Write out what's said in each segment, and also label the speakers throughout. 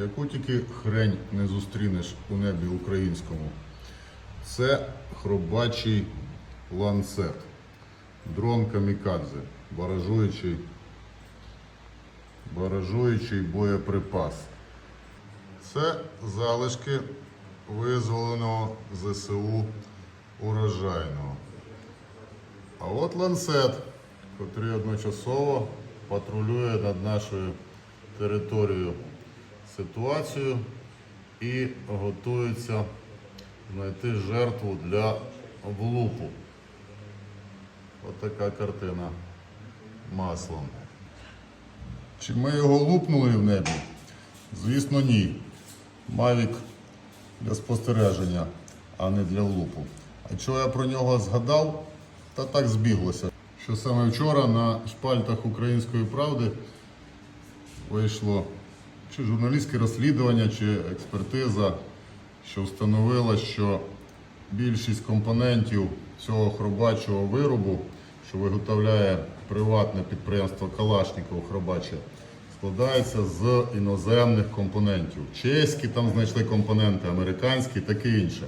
Speaker 1: яку тільки хрень не зустрінеш у небі українському. Це хробачий ланцет. Дрон камікадзе, баражуючий, баражуючий боєприпас. Це залишки визволеного ЗСУ урожайного. А от ланцет, котрий одночасово патрулює над нашою територією ситуацію і готується знайти жертву для влупу. От картина маслом. Чи ми його лупнули в небі? Звісно, ні. Мавік для спостереження, а не для влупу. А чого я про нього згадав? Та так збіглося. Що саме вчора на шпальтах української правди вийшло чи журналістське розслідування, чи експертиза, що встановила, що більшість компонентів цього хробачого виробу, що виготовляє приватне підприємство Калашніков Хробаче, складається з іноземних компонентів. Чеські там знайшли компоненти, американські, таке інше.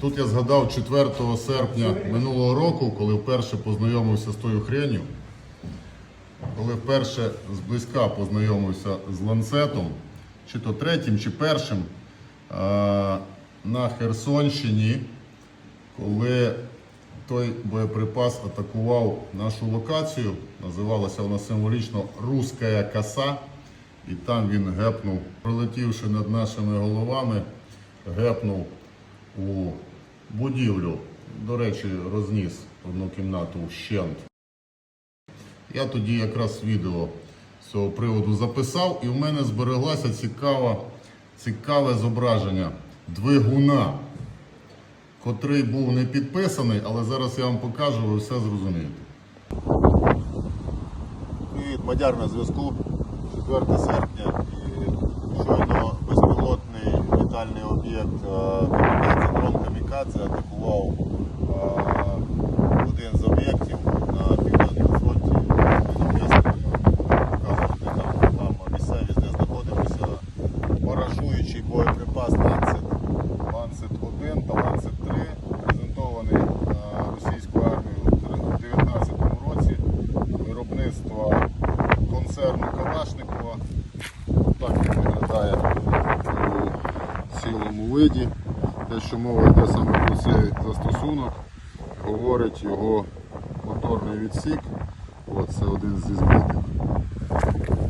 Speaker 1: Тут я згадав 4 серпня минулого року, коли вперше познайомився з тою хренью, коли вперше зблизька познайомився з ланцетом, чи то третім, чи першим на Херсонщині, коли той боєприпас атакував нашу локацію, називалася вона символічно Руська коса, і там він гепнув, пролетівши над нашими головами, гепнув у будівлю. До речі, розніс одну кімнату вщент. Я тоді якраз відео з цього приводу записав, і в мене збереглося цікаве, цікаве зображення двигуна, котрий був не підписаний, але зараз я вам покажу, ви все зрозумієте. Привіт, Мадяр на зв'язку. 4 серпня і щойно безпілотний літальний об'єкт е, камікадзе, дрон камікадзе атакував е, один з об'єктів на південному фронті. Ми нав'язали показувати там вам місцевість, де знаходимося. Баражуючий боєприпас Ланцет, Ланцет 1 та Ланцет 3 презентований на російську армію у 2019 році виробництва концерну Калашникова. Так він виглядає у цілому виді. Те, що мова йде саме про цей застосунок, говорить його моторний відсік. От це один зі збитих.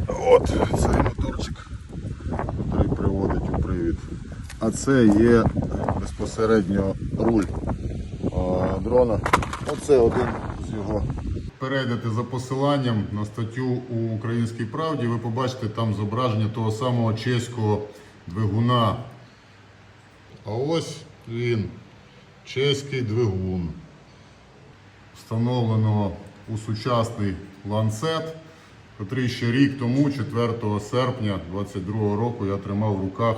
Speaker 1: От цей моторчик, який приводить у привід. А це є безпосередньо руль дрона. Оце один з його. Перейдете за посиланням на статтю у Українській правді, ви побачите там зображення того самого чеського двигуна. А ось він, чеський двигун, встановленого у сучасний ланцет, котрий ще рік тому, 4 серпня 2022 року, я тримав в руках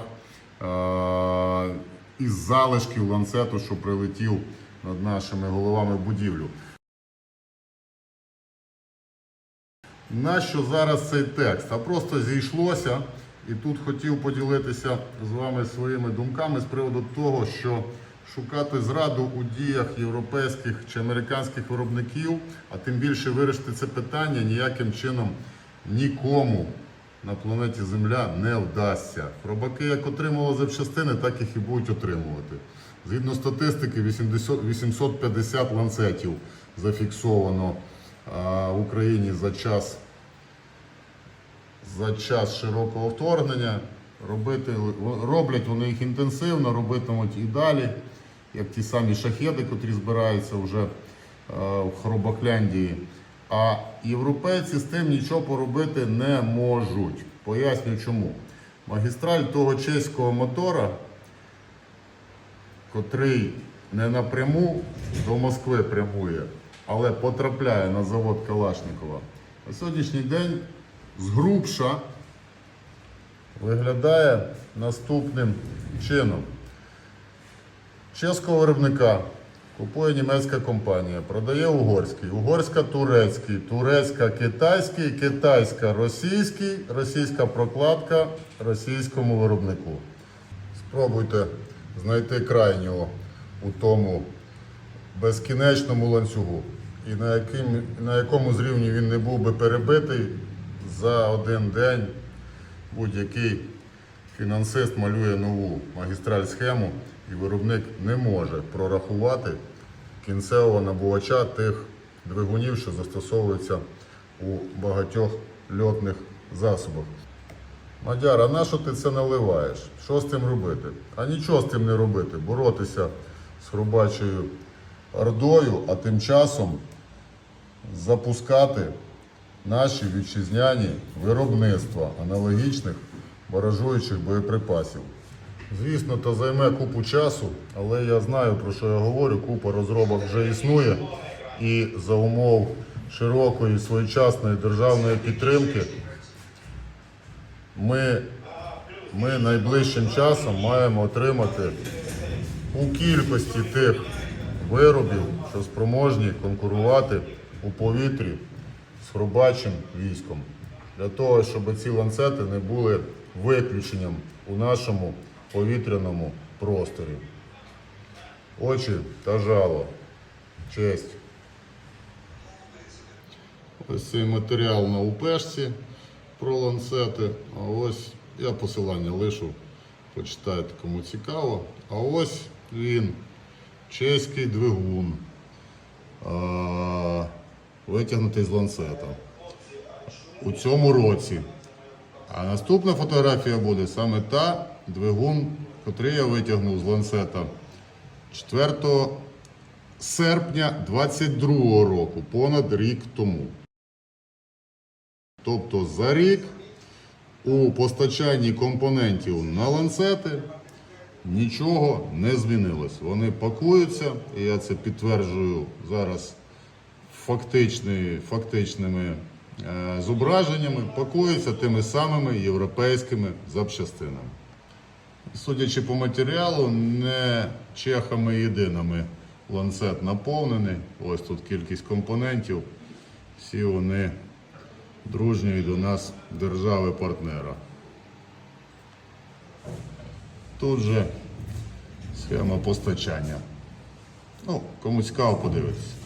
Speaker 1: із залишків ланцету, що прилетів над нашими головами будівлю. Нащо зараз цей текст? А просто зійшлося і тут хотів поділитися з вами своїми думками з приводу того, що шукати зраду у діях європейських чи американських виробників, а тим більше вирішити це питання ніяким чином нікому на планеті Земля не вдасться. Хробаки як отримували запчастини, так їх і будуть отримувати. Згідно статистики, 80 850 ланцетів зафіксовано в Україні за час за час широкого вторгнення. Робити, роблять вони їх інтенсивно, робитимуть і далі, як ті самі шахеди, котрі збираються вже е, в Хоробокляндії. А європейці з тим нічого поробити не можуть. Поясню чому. Магістраль того чеського мотора, котрий не напряму до Москви прямує, але потрапляє на завод Калашникова, на сьогоднішній день згрубша виглядає наступним чином. Чеського виробника, Купує німецька компанія, продає угорський, угорська турецький, турецька китайський, китайська російський, російська прокладка російському виробнику. Спробуйте знайти крайнього у тому безкінечному ланцюгу. І на, яким, на якому з рівні він не був би перебитий за один день будь-який фінансист малює нову магістраль схему, і виробник не може прорахувати кінцевого набувача тих двигунів, що застосовуються у багатьох льотних засобах. Мадяр, а на що ти це наливаєш? Що з цим робити? А нічого з цим не робити. Боротися з хрубачою ордою, а тим часом запускати наші вітчизняні виробництва аналогічних баражуючих боєприпасів. Звісно, то займе купу часу, але я знаю, про що я говорю. Купа розробок вже існує. І за умов широкої своєчасної державної підтримки ми, ми найближчим часом маємо отримати у кількості тих виробів, що спроможні конкурувати у повітрі з хробачим військом. Для того, щоб ці ланцети не були виключенням у нашому повітряному просторі. Очі та жало. Честь. Ось цей матеріал на упешці про ланцети. А ось я посилання лишу, почитайте, кому цікаво. А ось він, чеський двигун, витягнутий з ланцета. У цьому році. А наступна фотографія буде саме та двигун, котрий я витягнув з ланцета 4 серпня 22 року, понад рік тому. Тобто за рік у постачанні компонентів на ланцети нічого не змінилось. Вони пакуються, і я це підтверджую зараз фактичні, фактичними е, зображеннями, пакуються тими самими європейськими запчастинами. Судячи по матеріалу, не чехами єдиними ланцет наповнений. Ось тут кількість компонентів. Всі вони дружньої до нас держави-партнера. Тут же схема постачання. Ну, кому цікаво, подивитися.